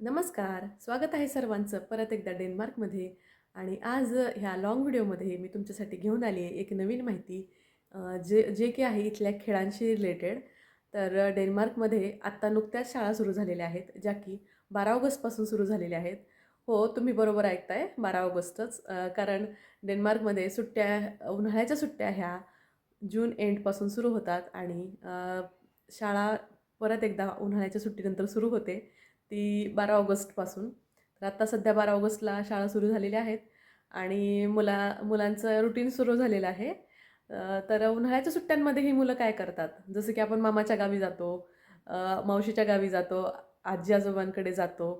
नमस्कार. स्वागत आहे सर्वांचं परत एकदा डेन्मार्कमध्ये. आणि आज ह्या लाँग व्हिडिओमध्ये मी तुमच्यासाठी घेऊन आली आहे एक नवीन माहिती जे जे की आहे इथल्या खेळांशी रिलेटेड तर डेन्मार्कमध्ये आत्ता नुकत्याच शाळा सुरू झालेल्या आहेत ज्या की बारा ऑगस्टपासून सुरू झालेल्या आहेत. हो तुम्ही बरोबर ऐकताय बारा ऑगस्टच कारण डेन्मार्कमध्ये सुट्ट्या उन्हाळ्याच्या सुट्ट्या ह्या जून एंडपासून सुरू होतात आणि शाळा परत एकदा उन्हाळ्याच्या सुट्टीनंतर सुरू होते. ती बारा ऑगस्टपासून. तर आत्ता सध्या बारा ऑगस्टला शाळा सुरू झालेल्या आहेत आणि मुला मुलांचं रुटीन सुरू झालेलं आहे. तर उन्हाळ्याच्या सुट्ट्यांमध्ये ही मुलं काय करतात? जसं की आपण मामाच्या गावी जातो मावशीच्या गावी जातो आजी आजोबांकडे जातो.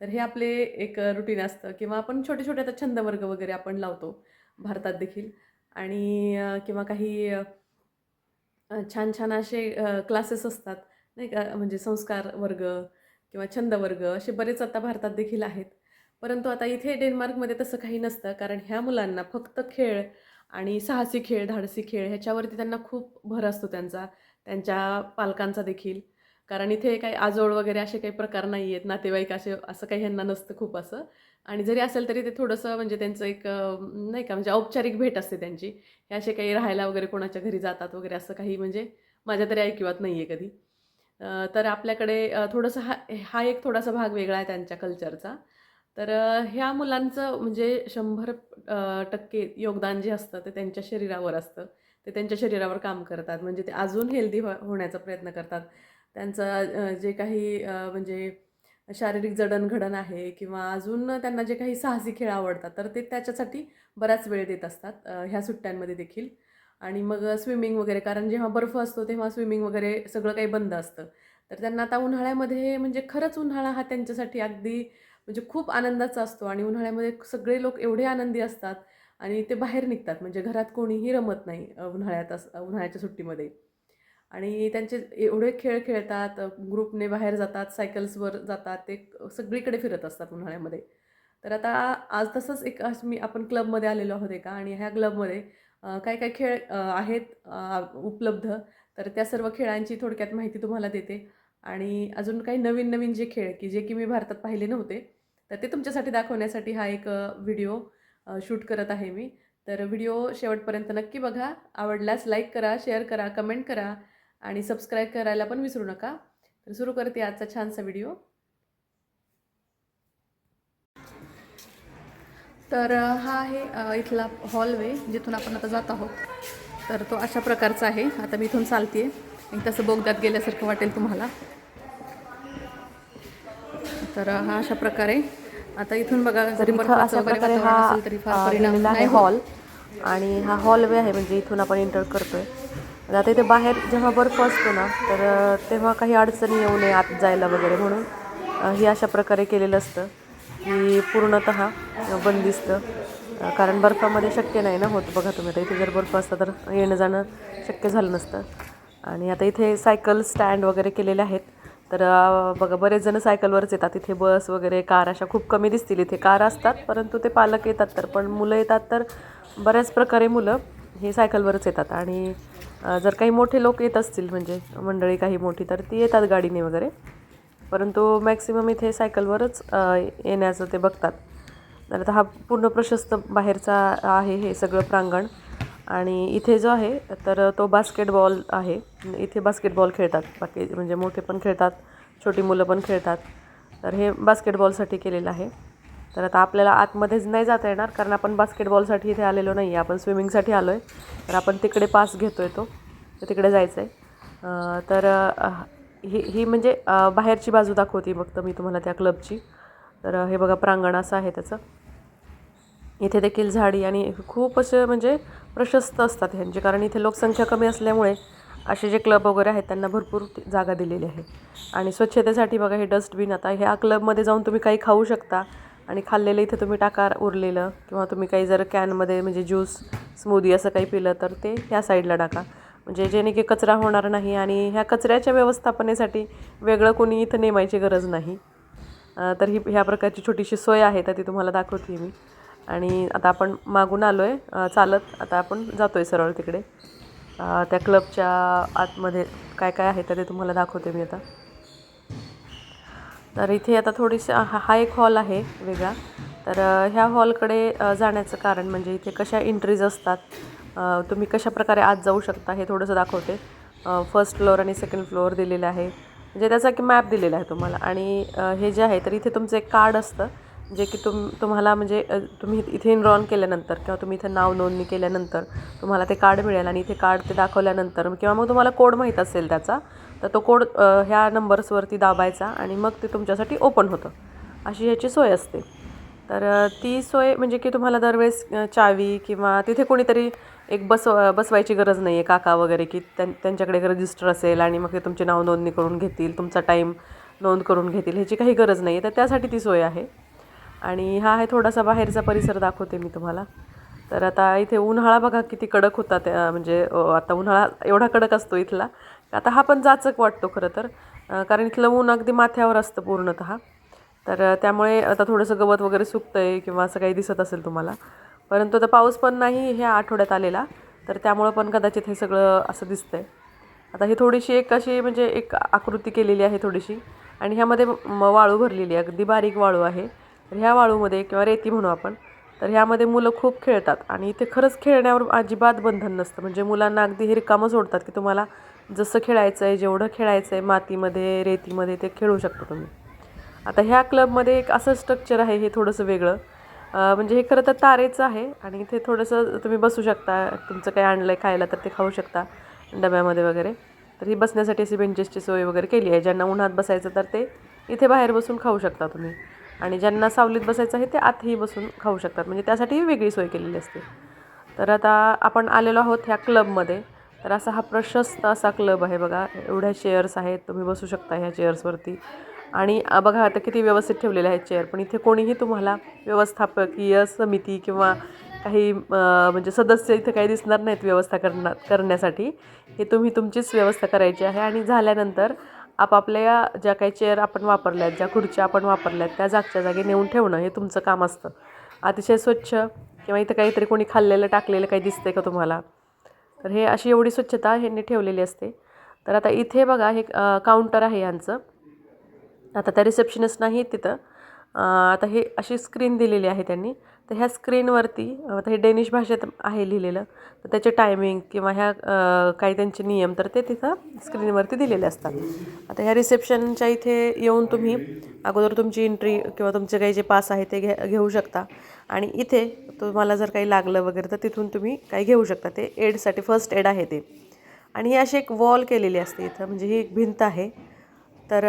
तर हे आपले एक रुटीन असतं किंवा आपण छोटे छोटे आता छंद वर्ग वगैरे आपण लावतो भारतात देखील. आणि किंवा काही छान छान असे क्लासेस असतात. नाही का? म्हणजे संस्कार वर्ग किंवा छंद वर्ग असे बरेच आता भारतात देखील आहेत. परंतु आता इथे डेन्मार्कमध्ये तसं काही नसतं कारण ह्या मुलांना फक्त खेळ आणि साहसी खेळ धाडसी खेळ ह्याच्यावरती त्यांना खूप भर असतो त्यांचा त्यांच्या पालकांचा देखील. कारण इथे काही आजोळ वगैरे असे काही प्रकार नाही आहेत नातेवाईक असे असं काही ह्यांना नसतं खूप असं. आणि जरी असेल तरी ते थोडंसं म्हणजे त्यांचं एक नाही का म्हणजे औपचारिक भेट असते त्यांची. हे असे काही राहायला वगैरे कोणाच्या घरी जातात वगैरे असं काही म्हणजे माझ्या तरी ऐकिवात नाही आहे कधी. तर आपल्याकडे थोडंसं हा हा एक थोडासा भाग वेगळा आहे त्यांच्या कल्चरचा तर ह्या मुलांचं म्हणजे शंभर टक्के योगदान जे असतं ते त्यांच्या शरीरावर असतं. ते त्यांच्या शरीरावर काम करतात. म्हणजे ते अजून हेल्दी होण्याचा प्रयत्न करतात. त्यांचं जे काही म्हणजे शारीरिक जडणघडण आहे किंवा अजून त्यांना जे काही साहसी खेळ आवडतात तर ते त्याच्यासाठी बराच वेळ देत असतात. ह्या सुट्ट्यांमध्ये देखील. आणि मग स्विमिंग वगैरे कारण जेव्हा बर्फ असतो तेव्हा स्विमिंग वगैरे सगळं काही बंद असतं. तर त्यांना आता उन्हाळ्यामध्ये म्हणजे खरंच उन्हाळा हा त्यांच्यासाठी अगदी म्हणजे खूप आनंदाचा असतो आणि उन्हाळ्यामध्ये सगळे लोक एवढे आनंदी असतात आणि ते बाहेर निघतात म्हणजे घरात कोणीही रमत नाही उन्हाळ्यात अस उन्हाळ्याच्या सुट्टीमध्ये. आणि त्यांचे एवढे खेळ खेळतात ग्रुपने बाहेर जातात सायकल्सवर जातात ते सगळीकडे फिरत असतात उन्हाळ्यामध्ये. तर आता आज तसंच एक मी आपण क्लबमध्ये आलेलो आहोत एका आणि ह्या क्लबमध्ये काय काय खेळ आहेत उपलब्ध. तर त्या सर्व खेळांची थोडक्यात माहिती तुम्हाला देते. आणि अजून काही नवीन नवीन जे खेळ की जे की मी भारतात पाहिले नव्हते तर ते तुमच्यासाठी दाखवण्यासाठी हा एक व्हिडिओ शूट करत आहे मी. तर व्हिडिओ शेवटपर्यंत नक्की बघा. आवडल्यास लाईक करा शेअर करा कमेंट करा आणि सबस्क्राईब करायला पण विसरू नका. तर सुरू करते आजचा छानसा व्हिडिओ. तर हा आहे इथला हॉलवे जिथून आपण आता जात आहोत. तर तो अशा प्रकारचा आहे. आता मी इथून चालते आहे तसं बोगद्यात गेल्यासारखं वाटेल तुम्हाला. तर हा अशा प्रकारे. आता इथून बघा जरी अशा प्रकारे हा असेल तरी फार आहे. हॉल आणि हा हॉल वे आहे म्हणजे इथून आपण एंटर करतोय. आणि आता इथे बाहेर जेव्हा बर्फ असतो ना तर तेव्हा काही अडचणी येऊ नये आत जायला वगैरे म्हणून. हे अशा प्रकारे केलेलं असतं. की पूर्णतः बंदिस्त कारण बर्फामध्ये शक्य नाही ना होत बघा तुम्ही. आता इथे जर बर्फ असता तर येणं जाणं शक्य झालं नसतं. आणि आता इथे सायकल स्टँड वगैरे केलेले आहेत. तर बघा बरेच जण सायकलवरच येतात. इथे बस वगैरे कार अशा खूप कमी दिसतील. इथे कार असतात परंतु ते पालक येतात तर. पण मुलं येतात तर बऱ्याच प्रकारे मुलं हे सायकलवरच येतात. आणि जर काही मोठे लोक येत असतील म्हणजे मंडळी काही मोठी तर ती येतात गाडीने वगैरे. परंतु मॅक्सिमम इथे सायकलवरच येण्याचं ते बघतात. तर आता हा पूर्ण प्रशस्त बाहेरचा आहे हे सगळं प्रांगण. आणि इथे जो आहे तर तो बास्केटबॉल आहे. इथे बास्केटबॉल खेळतात. बाकी म्हणजे मोठे पण खेळतात छोटी मुलं पण खेळतात. तर हे बास्केटबॉलसाठी केलेलं आहे. तर आता आपल्याला आतमध्येच नाही जाता येणार कारण आपण बास्केटबॉलसाठी इथे आलेलो नाही आहे आपण स्विमिंगसाठी आलो आहे तर आपण तिकडे पास घेतो आहे तो. तर तिकडे जायचं आहे तर ही ही म्हणजे बाहेरची बाजू दाखवते फक्त मी तुम्हाला त्या क्लबची. तर हे बघा प्रांगण असं आहे त्याचं. इथे देखील झाडी आणि खूप असे म्हणजे प्रशस्त असतात ह्यांचे. कारण इथे लोकसंख्या कमी असल्यामुळे असे जे क्लब वगैरे आहेत त्यांना भरपूर जागा दिलेली आहे. आणि स्वच्छतेसाठी बघा हे डस्टबिन आता ह्या क्लबमध्ये जाऊन तुम्ही काही खाऊ शकता. आणि खाल्लेलं इथे तुम्ही टाका उरलेलं किंवा तुम्ही काही जर कॅनमध्ये म्हणजे ज्यूस स्मूदी असं काही पिलं तर ते ह्या साईडला टाका. म्हणजे जेणे की कचरा होणार नाही आणि ह्या कचऱ्याच्या व्यवस्थापनेसाठी वेगळं कोणी इथं नेमायची गरज नाही. तर ही ह्या प्रकारची छोटीशी सोय आहे तर ती तुम्हाला दाखवते मी. आणि आता आपण मागून आलो आहे चालत आता आपण जातो आहे सरळ तिकडे. त्या क्लबच्या आतमध्ये काय काय आहे तर ते तुम्हाला दाखवते मी आता. तर इथे आता थोडीशी हा हा एक हॉल आहे वेगळा. तर ह्या हॉलकडे जाण्याचं कारण म्हणजे इथे कशा एंट्रीज असतात तुम्ही कशा प्रकारे आत जाऊ शकता हे थोडंसं दाखवते. फर्स्ट फ्लोअर आणि सेकंड फ्लोअर दिलेलं आहे. म्हणजे त्याचा की मॅप दिलेला आहे तुम्हाला. आणि हे जे आहे तर इथे तुमचं एक कार्ड असतं जे की तुम तुम्हाला म्हणजे तुम्ही इथे इनरॉन केल्यानंतर किंवा तुम्ही इथे नाव नोंदणी केल्यानंतर तुम्हाला ते कार्ड मिळेल आणि इथे कार्ड ते दाखवल्यानंतर किंवा मग तुम्हाला कोड माहीत असेल त्याचा तर तो कोड ह्या नंबर्सवरती दाबायचा आणि मग ते तुमच्यासाठी ओपन होतं. अशी ह्याची सोय असते. तर ती सोय म्हणजे की तुम्हाला दरवेळेस चावी किंवा तिथे कोणीतरी एक बस बसवायची गरज नाही आहे काका वगैरे की त्यां त्यांच्याकडे एक रजिस्टर असेल आणि मग ते तुमची नाव नोंदणी करून घेतील तुमचा टाईम नोंद करून घेतील ह्याची काही गरज नाही आहे तर त्यासाठी ती सोय आहे. आणि हा आहे थोडासा बाहेरचा परिसर दाखवते मी तुम्हाला. तर आता इथे उन्हाळा बघा किती कडक होता त्या म्हणजे आता उन्हाळा एवढा कडक असतो इथला. आता हा पण जाचक वाटतो खरं तर कारण इथलं ऊन अगदी माथ्यावर असतं पूर्णतः. तर त्यामुळे आता थोडंसं गवत वगैरे सुकतं आहे किंवा असं काही दिसत असेल तुम्हाला. परंतु आता पाऊस पण नाही ह्या आठवड्यात आलेला तर त्यामुळं पण कदाचित हे सगळं असं दिसतंय. आता ही थोडीशी एक अशी म्हणजे एक आकृती केलेली आहे थोडीशी आणि ह्यामध्ये म वाळू भरलेली आहे अगदी बारीक वाळू आहे. तर ह्या वाळूमध्ये किंवा रेती म्हणू आपण तर ह्यामध्ये मुलं खूप खेळतात आणि इथे खरंच खेळण्यावर अजिबात बंधन नसतं. म्हणजे मुलांना अगदी हे रिकामं सोडतात की तुम्हाला जसं खेळायचं आहे जेवढं खेळायचं आहे मातीमध्ये रेतीमध्ये ते खेळू शकता तुम्ही. आता ह्या क्लबमध्ये एक असं स्ट्रक्चर आहे हे थोडंसं वेगळं. म्हणजे हे खरं तर तारेचं आहे आणि इथे थोडंसं तुम्ही बसू शकता. तुमचं काही आणलं आहे खायला तर ते खाऊ शकता डब्यामध्ये वगैरे. तर ही बसण्यासाठी अशी बेंचेसची सोय वगैरे केली आहे. ज्यांना उन्हात बसायचं तर ते इथे बाहेर बसून खाऊ शकता तुम्ही. आणि ज्यांना सावलीत बसायचं आहे ते आतही बसून खाऊ शकतात. म्हणजे त्यासाठी वेगळी सोय केलेली असते. तर आता आपण आलेलो आहोत ह्या क्लबमध्ये. तर असा हा प्रशस्त असा क्लब आहे बघा. एवढ्या चेअर्स आहेत. तुम्ही बसू शकता ह्या चेअर्सवरती आणि बघा आता किती व्यवस्थित ठेवलेले आहेत चेअर पण इथे कोणीही तुम्हाला व्यवस्थापकीय समिती किंवा काही म्हणजे सदस्य इथे काही दिसणार नाहीत व्यवस्था करणार करण्यासाठी. हे तुम्ही तुमचीच व्यवस्था करायची आहे आणि झाल्यानंतर आपापल्या ज्या काही चेअर आपण वापरल्या आहेत ज्या खुर्च्या आपण वापरल्या आहेत त्या जागच्या जागी नेऊन ठेवणं हे तुमचं काम असतं. अतिशय स्वच्छ किंवा इथं काहीतरी कोणी खाल्लेलं टाकलेलं काही दिसतंय का तुम्हाला? तर हे अशी एवढी स्वच्छता ह्यांनी ठेवलेली असते. तर आता इथे बघा हे काउंटर आहे यांचं. आता त्या रिसेप्शनिस्ट नाही तिथं. आता हे अशी स्क्रीन दिलेली आहे त्यांनी. तर ह्या स्क्रीनवरती आता हे डेनिश भाषेत आहे लिहिलेलं. तर त्याचे टायमिंग किंवा ह्या काही त्यांचे नियम तर ते तिथं स्क्रीनवरती दिलेले असतात. आता ह्या रिसेप्शनच्या इथे येऊन तुम्ही अगोदर तुमची एंट्री किंवा तुमचे काही जे पास आहे ते घे घेऊ शकता. आणि इथे तुम्हाला जर काही लागलं वगैरे तर तिथून तुम्ही काही घेऊ शकता. ते एडसाठी फर्स्ट एड आहे ते. आणि ही अशी एक वॉल केलेली असते इथं. म्हणजे ही एक भिंत आहे. तर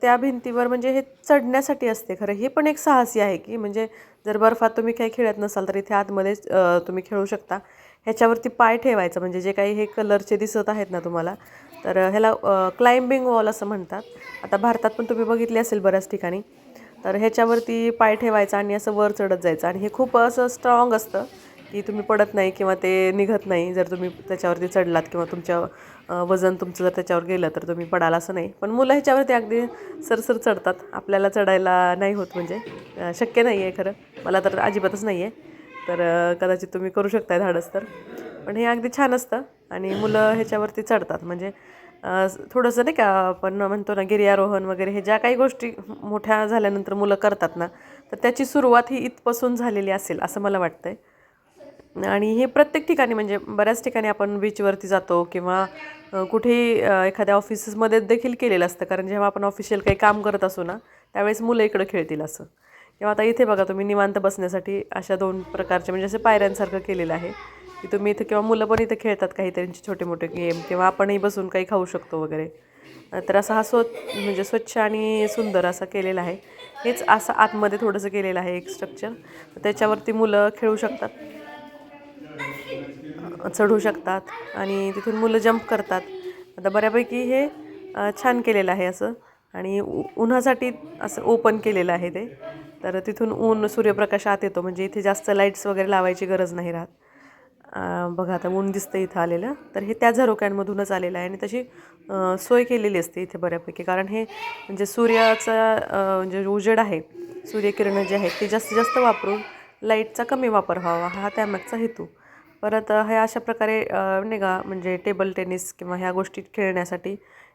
त्या भिंतीवर म्हणजे हे चढण्यासाठी असते खरं. हे पण एक साहसी आहे की म्हणजे जर बर्फात तुम्ही काही खेळत नसाल तर इथे आतमध्येच तुम्ही खेळू शकता. ह्याच्यावरती पाय ठेवायचं म्हणजे जे काही हे कलरचे दिसत आहेत ना तुम्हाला तर ह्याला क्लाइम्बिंग वॉल असं म्हणतात. आता भारतात पण तुम्ही बघितले असेल बऱ्याच ठिकाणी. तर ह्याच्यावरती पाय ठेवायचा आणि असं वर चढत जायचं आणि हे खूप असं स्ट्रॉंग असतं. की तुम्ही पडत नाही किंवा ते निघत नाही जर तुम्ही त्याच्यावरती चढलात किंवा तुमच्या वजन तुमचं जर त्याच्यावर गेलं तर तुम्ही पडाल असं नाही. पण मुलं ह्याच्यावरती अगदी सरसर चढतात. आपल्याला चढायला नाही होत म्हणजे शक्य नाही आहे खरं. मला तर अजिबातच नाही आहे. तर कदाचित तुम्ही करू शकताय धाडस तर. पण हे अगदी छान असतं आणि मुलं ह्याच्यावरती चढतात. म्हणजे थोडंसं नाही का आपण म्हणतो ना गिर्यारोहण वगैरे हे ज्या काही गोष्टी मोठ्या झाल्यानंतर मुलं करतात ना तर त्याची सुरुवात ही इथपासून झालेली असेल असं मला वाटतं आहे आणि हे प्रत्येक ठिकाणी म्हणजे बऱ्याच ठिकाणी आपण बीचवरती जातो किंवा कुठेही एखाद्या ऑफिसेसमध्ये देखील केलेलं असतं. कारण जेव्हा आपण ऑफिशियल काही काम करत असू ना त्यावेळेस मुलं इकडं खेळतील असं. किंवा आता इथे बघा तुम्ही निवांत बसण्यासाठी अशा दोन प्रकारचे म्हणजे असे पायऱ्यांसारखं केलेलं आहे. की तुम्ही इथं किंवा मुलं पण इथे खेळतात काहीतरींचे छोटे मोठे गेम किंवा आपणही बसून काही खाऊ शकतो वगैरे. तर असा हा स्व म्हणजे स्वच्छ आणि सुंदर असा केलेला आहे. हेच असं आतमध्ये थोडंसं केलेलं आहे एक स्ट्रक्चर त्याच्यावरती मुलं खेळू शकतात. चढू शकतात आणि तिथून मुलं जंप करतात. आता बऱ्यापैकी हे छान केलेलं आहे असं. आणि उ उन्हासाठी असं ओपन केलेलं आहे ते. तर तिथून ऊन सूर्यप्रकाश आत येतो. म्हणजे इथे जास्त लाईट्स वगैरे लावायची गरज नाही राहत. बघा आता ऊन दिसतं इथं आलेलं. तर हे त्या झरोक्यांमधूनच आलेलं आहे. आणि तशी सोय केलेली असते इथे बऱ्यापैकी. कारण हे म्हणजे सूर्याचा म्हणजे उजेड आहे. सूर्यकिरणं जे आहेत ते जास्तीत जास्त वापरून लाईटचा कमी वापर व्हावा. हा त्यामागचा हेतू. परत ह्या अशा प्रकारे नाही का म्हणजे टेबल टेनिस किंवा ह्या गोष्टी खेळण्यासाठी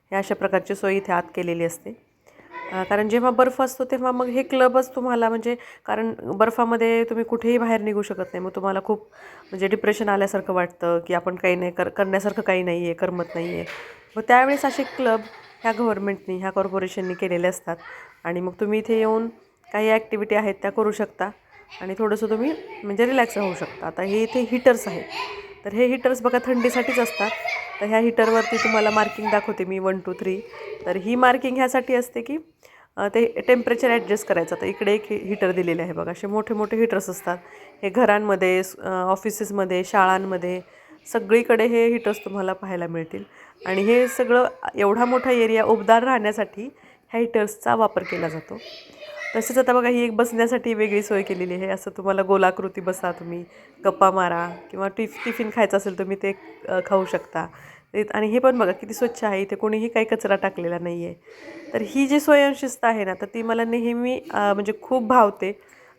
ह्या अशा प्रकारची सोय इथे आत केलेली असते. कारण जेव्हा बर्फ असतो तेव्हा मग हे क्लबच तुम्हाला म्हणजे कारण बर्फामध्ये तुम्ही कुठेही बाहेर निघू शकत नाही. मग तुम्हाला खूप म्हणजे डिप्रेशन आल्यासारखं वाटतं की आपण काही नाही कर करण्यासारखं काही नाही आहे करमत नाही आहे मग त्यावेळेस असे क्लब ह्या गव्हर्मेंटनी ह्या कॉर्पोरेशननी केलेले असतात. आणि मग तुम्ही इथे येऊन काही ॲक्टिव्हिटी आहेत त्या करू शकता. आणि थोडंसं तुम्ही म्हणजे रिलॅक्स होऊ शकता. आता हे इथे हीटर्स आहेत. तर हे हीटर्स बघा थंडीसाठीच असतात. तर ह्या हीटरवरती तुम्हाला मार्किंग दाखवते मी वन टू थ्री तर ही मार्किंग ह्यासाठी असते की ते टेम्परेचर ॲडजस्ट करायचं. तर इकडे एक हीटर दिलेले आहे बघा. असे मोठे मोठे हीटर्स असतात. हे घरांमध्ये ऑफिसेसमध्ये शाळांमध्ये सगळीकडे हे हीटर्स तुम्हाला पाहायला मिळतील. आणि हे सगळं एवढा मोठा एरिया उबदार राहण्यासाठी ह्या हिटर्सचा वापर केला जातो. तसेच आता बघा ही एक बसण्यासाठी वेगळी सोय केलेली आहे. असं तुम्हाला गोलाकृती बसा तुम्ही गप्पा मारा किंवा टिफ टिफिन खायचं असेल तुम्ही ते खाऊ शकता. आणि हे पण बघा किती स्वच्छ आहे. इथे कोणीही काही कचरा टाकलेला नाही आहे तर ही जी स्वयंशिस्त आहे ना तर ती मला नेहमी म्हणजे खूप भावते.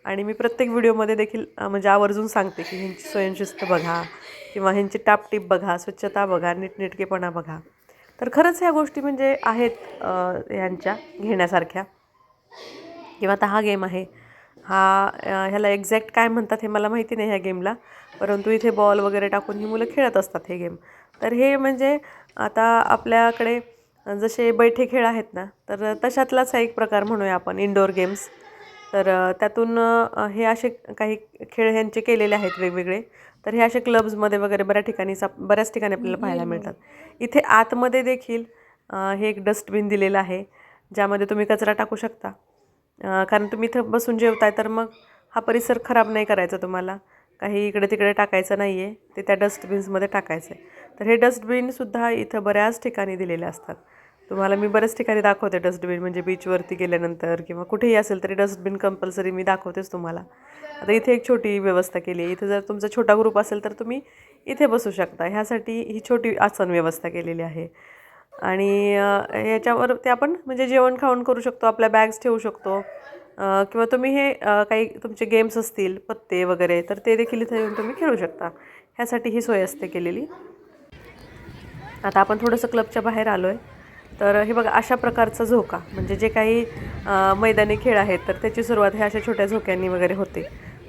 आणि मी प्रत्येक व्हिडिओमध्ये देखील म्हणजे आवर्जून सांगते की ह्यांची स्वयंशिस्त बघा किंवा ह्यांची टापटीप बघा स्वच्छता बघा नीटनेटकेपणा बघा. तर खरंच ह्या गोष्टी म्हणजे आहेत ह्यांच्या घेण्यासारख्या. किंवा आता हा गेम आहे. हा ह्याला एक्झॅक्ट काय म्हणतात हे मला माहिती नाही ह्या गेमला. परंतु इथे बॉल वगैरे टाकून ही मुलं खेळत असतात हे गेम. तर हे म्हणजे आता आपल्याकडे जसे बैठे खेळ आहेत ना तर तशातलाच हा एक प्रकार म्हणूया आपण इंडोर गेम्स तर त्यातून हे असे काही खेळ ह्यांचे केलेले आहेत वेगवेगळे. तर हे असे क्लब्समध्ये वगैरे बऱ्याच ठिकाणी साप बऱ्याच ठिकाणी आपल्याला पाहायला मिळतात. इथे आतमध्ये देखील हे एक डस्टबिन दिलेलं आहे ज्यामध्ये तुम्ही कचरा टाकू शकता. कारण तुम्ही इथं बसून जेवताय तर मग हा परिसर खराब नाही करायचा तुम्हाला. काही इकडे तिकडे टाकायचं नाही आहे ते त्या डस्टबिन्समध्ये टाकायचं आहे तर हे डस्टबिनसुद्धा इथं बऱ्याच ठिकाणी दिलेले असतात. तुम्हाला मी बऱ्याच ठिकाणी दाखवते डस्टबिन म्हणजे बीचवरती गेल्यानंतर किंवा कुठेही असेल तरी डस्टबिन कंपल्सरी मी दाखवतेच तुम्हाला. आता इथे एक छोटी व्यवस्था केली आहे. इथे जर तुमचा छोटा ग्रुप असेल तर तुम्ही इथे बसू शकता. ह्यासाठी ही छोटी आसन व्यवस्था केलेली आहे. आणि याच्यावर ते आपण म्हणजे जेवण खाऊन करू शकतो आपल्या बॅग्स ठेवू शकतो. किंवा तुम्ही हे काही तुमचे गेम्स असतील पत्ते वगैरे तर ते देखील इथे येऊन तुम्ही खेळू शकता. ह्यासाठी ही सोय असते केलेली. आता आपण थोडंसं क्लबच्या बाहेर आलो आहे तर हे बघा अशा प्रकारचा झोका. म्हणजे जे काही मैदानी खेळ आहेत तर त्याची सुरुवात ह्या अशा छोट्या झोक्यांनी वगैरे होते.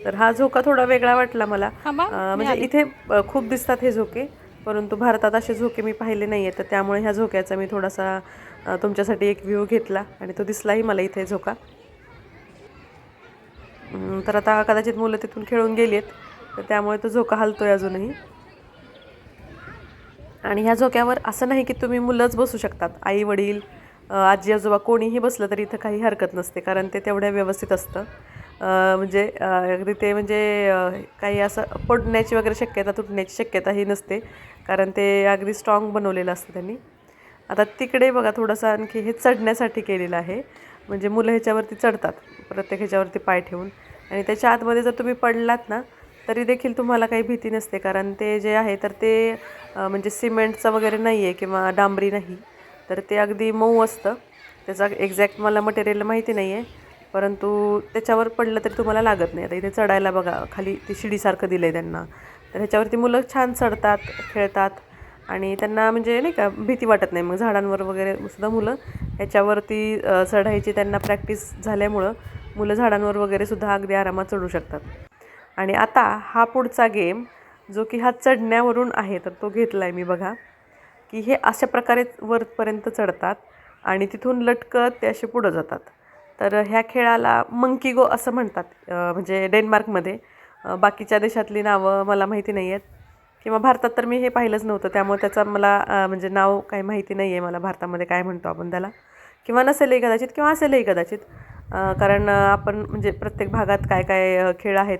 तर हा झोका थोडा वेगळा वाटला मला. म्हणजे इथे खूप दिसतात हे झोके. परंतु भारतात असे झोके मी पाहिले नाही आहेत तर त्यामुळे ह्या झोक्याचा मी थोडासा तुमच्यासाठी एक व्ह्यू घेतला आणि तो दिसलाही मला इथे झोका. तर आता कदाचित मुलं तिथून खेळून गेली आहेत तर त्यामुळे तो झोका हलतो आहे अजूनही. आणि ह्या झोक्यावर असं नाही की तुम्ही मुलंच बसू शकतात आई वडील आजी आजोबा कोणीही बसलं तरी इथं काही हरकत नसते कारण ते तेवढ्या व्यवस्थित असतं. म्हणजे अगदी ते म्हणजे काही असं पडण्याची वगैरे शक्यता तुटण्याची शक्यता ही नसते. कारण ते अगदी स्ट्रॉंग बनवलेलं असतं त्यांनी. आता तिकडे बघा थोडंसं आणखी हे चढण्यासाठी केलेलं आहे. म्हणजे मुलं ह्याच्यावरती चढतात प्रत्येक ह्याच्यावरती पाय ठेवून. आणि त्याच्या आतमध्ये जर तुम्ही पडलात ना तरी देखील तुम्हाला काही भीती नसते. कारण ते जे आहे तर ते म्हणजे सिमेंटचं वगैरे नाही आहे किंवा डांबरी नाही. तर ते अगदी मऊ असतं. त्याचा एक्झॅक्ट मला मटेरियल माहिती नाही आहे परंतु त्याच्यावर पडलं तरी तुम्हाला लागत नाही. आता इथे चढायला बघा खाली ते शिडीसारखं दिलं आहे त्यांना. तर ह्याच्यावरती मुलं छान चढतात खेळतात आणि त्यांना म्हणजे नाही का भीती वाटत नाही. मग झाडांवर वगैरे सुद्धा मुलं ह्याच्यावरती चढायची त्यांना प्रॅक्टिस झाल्यामुळं मुलं झाडांवर वगैरे सुद्धा अगदी आरामात चढू शकतात. आणि आता हा पुढचा गेम जो की हा चढण्यावरून आहे तर तो घेतला आहे मी बघा की हे अशा प्रकारे वरपर्यंत चढतात आणि तिथून लटकत ते असे पुढं जातात. तर ह्या खेळाला मंकी गो असं म्हणतात म्हणजे डेन्मार्कमध्ये. बाकीच्या देशातली नावं मला माहिती नाही आहेत. किंवा भारतात तर मी हे पाहिलंच नव्हतं त्यामुळे त्याचं मला म्हणजे नाव काही माहिती नाही आहे मला भारतामध्ये काय म्हणतो आपण त्याला. किंवा नसेलही कदाचित किंवा असेलही कदाचित कारण आपण म्हणजे प्रत्येक भागात काय काय खेळ आहेत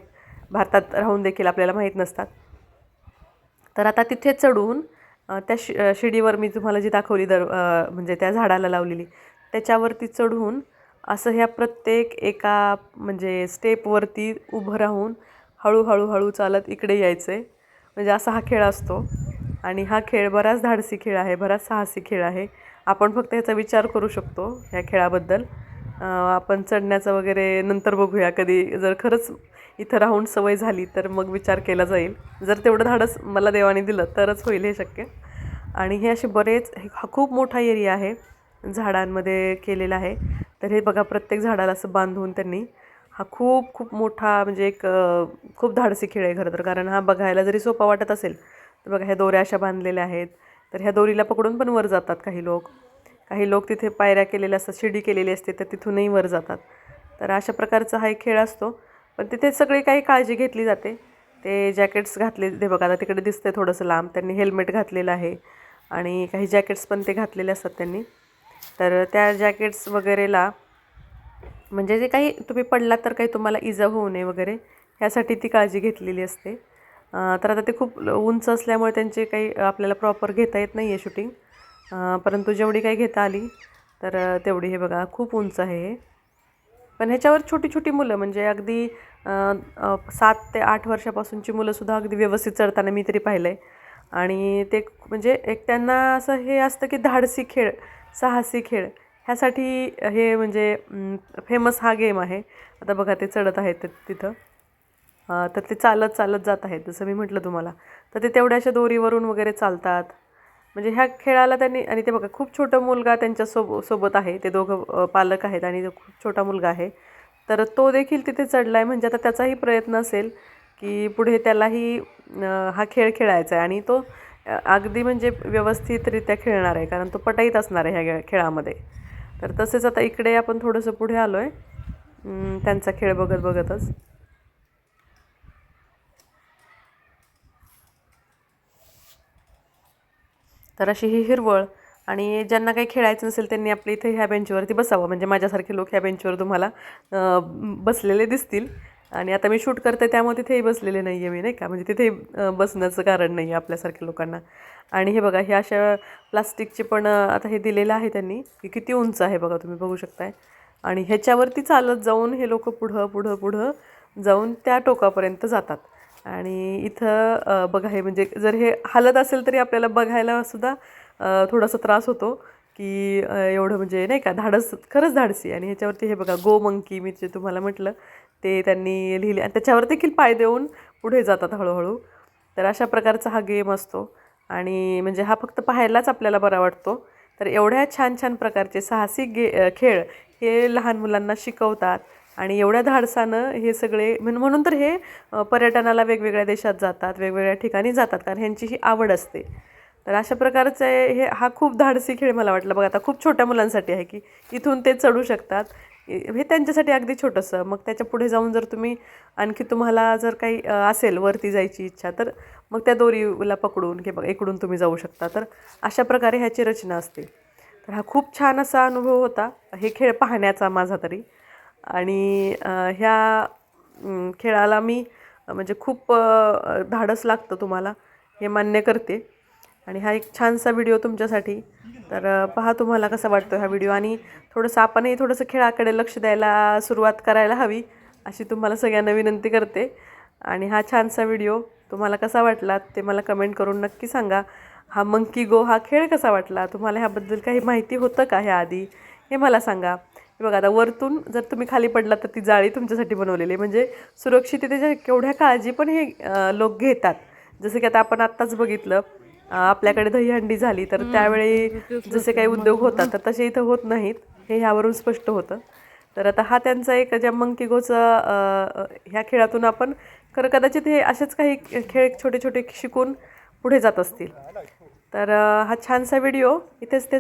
भारतात राहून देखील आपल्याला माहीत नसतात. तर आता तिथे चढून त्या शि शिडीवर मी तुम्हाला जी दाखवली दर म्हणजे त्या झाडाला लावलेली त्याच्यावरती चढून असं ह्या प्रत्येक एका म्हणजे स्टेपवरती उभं राहून हळूहळू हळू चालत इकडे यायचं. आहे म्हणजे असा हा खेळ असतो. आणि हा खेळ बराच धाडसी खेळ आहे बराच साहसी खेळ आहे. आपण फक्त ह्याचा विचार करू शकतो ह्या खेळाबद्दल. आपण चढण्याचं वगैरे नंतर बघूया. कधी जर खरंच इथं राहून सवय झाली तर मग विचार केला जाईल. जर तेवढं धाडस मला देवाने दिलं तरच होईल हे शक्य. आणि हे असे बरेच हे हा खूप मोठा एरिया आहे झाडांमध्ये केलेला आहे. तर हे बघा प्रत्येक झाडाला असं बांधून त्यांनी हा खूप खूप मोठा म्हणजे एक खूप धाडसी खेळ आहे खरं तर. कारण हा बघायला जरी सोपा वाटत असेल तर बघा ह्या दोऱ्या अशा बांधलेल्या आहेत. तर ह्या दोरीला पकडून पण वर जातात काही लोक. काही लोक तिथे पायऱ्या केलेल्या असतात शिडी केलेली असते तर तिथूनही वर जातात. तर अशा प्रकारचा हा एक खेळ असतो. पण तिथे सगळी काही काळजी घेतली जाते. ते जॅकेट्स घातले ते बघा आता तिकडे दिसते थोडंसं लांब. त्यांनी हेल्मेट घातलेलं आहे आणि काही जॅकेट्स पण ते घातलेले असतात त्यांनी. तर त्या जॅकेट्स वगैरेला म्हणजे जे काही तुम्ही पडलात तर काही तुम्हाला इजा होऊ नये वगैरे ह्यासाठी ती काळजी घेतलेली असते. तर आता ते खूप उंच असल्यामुळे त्यांचे काही आपल्याला प्रॉपर घेता येत नाही आहे शूटिंग परंतु जेवढी काही घेता आली तर तेवढी हे बघा खूप उंच आहे हे. पण ह्याच्यावर छोटी छोटी मुलं म्हणजे अगदी सात ते आठ वर्षापासूनची मुलंसुद्धा अगदी व्यवस्थित चढताना मी तरी पाहिलं आहे आणि ते म्हणजे एक त्यांना असं हे असतं की धाडसी खेळ साहसी खेळ. ह्यासाठी हे म्हणजे फेमस हा गेम आहे. आता बघा ते चढत आहेत ते- तिथं. तर ते चालत चालत जात आहेत जसं मी म्हटलं तुम्हाला. तर ते तेवढ्याशा दोरीवरून वगैरे चालतात. म्हणजे ह्या खेळाला त्यांनी आणि ते बघा खूप छोटं मुलगा त्यांच्या सोब सोबत आहे. ते दोघं पालक आहेत आणि खूप छोटा मुलगा आहे. तर तो देखील तिथे चढला आहे म्हणजे आता त्याचाही प्रयत्न असेल की पुढे त्यालाही हा खेळ खेळायचा आहे. आणि तो अगदी म्हणजे व्यवस्थितरित्या खेळणार आहे. कारण तो पटाईत असणार आहे ह्या खेळामध्ये. तर तसेच आता इकडे आपण थोडंसं पुढे आलो आहे त्यांचा खेळ बघत बघतच. तर अशी ही हिरवळ आणि ज्यांना काही खेळायचं नसेल त्यांनी आपल्या इथे ह्या बेंचवरती बसावं. म्हणजे माझ्यासारखे लोक ह्या बेंचवर तुम्हाला बसलेले दिसतील. आणि आता मी शूट करते त्यामुळे तिथेही बसलेले नाही आहे मी नाही का? म्हणजे तिथे बसण्याचं कारण नाही आहे आपल्यासारख्या लोकांना. आणि हे बघा हे अशा प्लास्टिकचे पण आता हे दिलेलं आहे त्यांनी की किती उंच आहे बघा तुम्ही बघू शकताय. आणि ह्याच्यावरती चालत जाऊन हे लोक पुढं पुढं पुढं जाऊन त्या टोकापर्यंत जातात. आणि इथं बघा हे म्हणजे जर हे हलत असेल तरी आपल्याला बघायला सुद्धा थोडासा त्रास होतो की एवढं म्हणजे नाही का? धाडस खरंच धाडसी. आणि ह्याच्यावरती हे बघा गो मंकी मी जे तुम्हाला म्हटलं ते त्यांनी लिहिले. आणि त्याच्यावर देखील पाय देऊन पुढे जातात हळूहळू. तर अशा प्रकारचा हा गेम असतो. आणि म्हणजे हा फक्त पाहायलाच आपल्याला बरा वाटतो. तर एवढ्या छान छान प्रकारचे साहसी गे खेळ हे लहान मुलांना शिकवतात. आणि एवढ्या धाडसानं हे सगळे म्हणून तर हे पर्यटनाला वेगवेगळ्या देशात जातात वेगवेगळ्या ठिकाणी जातात. कारण ह्यांची ही आवड असते. तर अशा प्रकारचे हे हा खूप धाडसी खेळ मला वाटलं. बघा आता खूप छोट्या मुलांसाठी आहे की इथून ते चढू शकतात. हे त्यांच्यासाठी अगदी छोटंसं. मग त्याच्या पुढे जाऊन जर तुम्ही आणखी तुम्हाला जर काही असेल वरती जायची इच्छा तर मग त्या दोरीला पकडून किंवा इकडून तुम्ही जाऊ शकता. तर अशा प्रकारे ह्याची रचना असते. तर हा खूप छान असा अनुभव होता. हे खेळ पाहण्याचा माझा तरी. आणि ह्या खेळाला मी म्हणजे खूप धाडस लागतं तुम्हाला हे मान्य करते. आणि हा एक छानसा व्हिडिओ तुमच्यासाठी. तर पहा तुम्हाला कसा वाटतो हा व्हिडिओ आणि थोडंसं आपणही थोडंसं खेळाकडे लक्ष द्यायला सुरुवात करायला हवी अशी तुम्हाला सगळ्यांना विनंती करते. आणि हा छानसा व्हिडिओ तुम्हाला कसा वाटला ते मला कमेंट करून नक्की सांगा. हा मंकी गो हा खेळ कसा वाटला? तुम्हाला ह्याबद्दल काही माहिती होतं का ह्या आधी हे मला सांगा. हे बघा आता वरतून जर तुम्ही खाली पडला तर ती जाळी तुमच्यासाठी बनवलेली आहे. म्हणजे सुरक्षिततेच्या केवढ्या काळजी पण हे लोक घेतात. जसं की आता आपण आत्ताच बघितलं आपल्याकडे दहीहंडी झाली तर त्यावेळी जसे काही उद्योग होतात तर तसे इथं होत नाहीत. हे ह्यावरून स्पष्ट होतं. तर आता हा त्यांचा एक ज्या मंकी गोचा अं, ह्या खेळातून आपण खरं कदाचित हे असेच काही खेळ छोटे छोटे शिकून पुढे जात असतील. तर हा छानसा व्हिडिओ इथेच ते